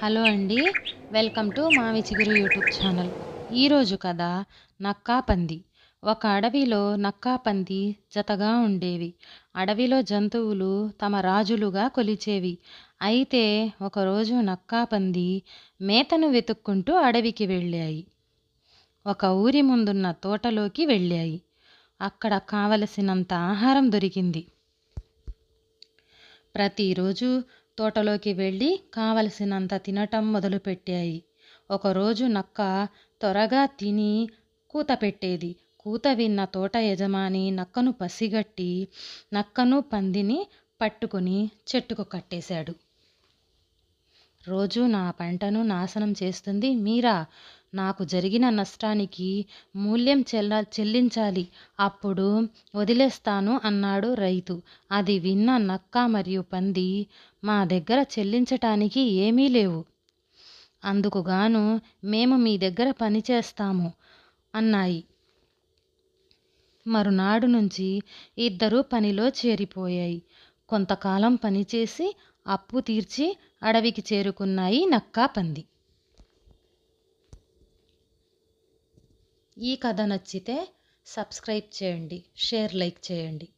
Hello అండి. Welcome to మావి చిగురు యూట్యూబ్ ఛానల్. ఈరోజు కథ నక్కా పంది. ఒక అడవిలో నక్కా పంది జతగా ఉండేవి. అడవిలో జంతువులు తమ రాజులుగా కొలిచేవి. అయితే ఒకరోజు నక్కా పంది మేతను వెతుక్కుంటూ అడవికి వెళ్ళాయి. ఒక ఊరి ముందున్న తోటలోకి వెళ్ళాయి. అక్కడ కావలసినంత ఆహారం దొరికింది. ప్రతిరోజు తోటలోకి వెళ్ళి కావలసినంత తినటం మొదలుపెట్టాయి. ఒకరోజు నక్క త్వరగా తిని కూత పెట్టేది. కూత విన్న తోట యజమాని నక్కను పసిగట్టి నక్కను పందిని పట్టుకుని చెట్టుకు కట్టేశాడు. రోజు నా పంటను నాశనం చేస్తుంది. మీరా? నాకు జరిగిన నష్టానికి మూల్యం చెల్ల చెల్లించాలి. అప్పుడు వదిలేస్తాను అన్నాడు రైతు. అది విన్న నక్క మరియు పంది మా దగ్గర చెల్లించటానికి ఏమీ లేవు. అందుకుగాను మేము మీ దగ్గర పని చేస్తాము అన్నాయి. మరునాడు నుంచి ఇద్దరూ పనిలో చేరిపోయాయి. కొంతకాలం పనిచేసి అప్పు తీర్చి అడవికి చేరుకున్నాయి నక్కా పంది. ఈ కథ నచ్చితే సబ్స్క్రైబ్ చేయండి షేర్ లైక్ చేయండి.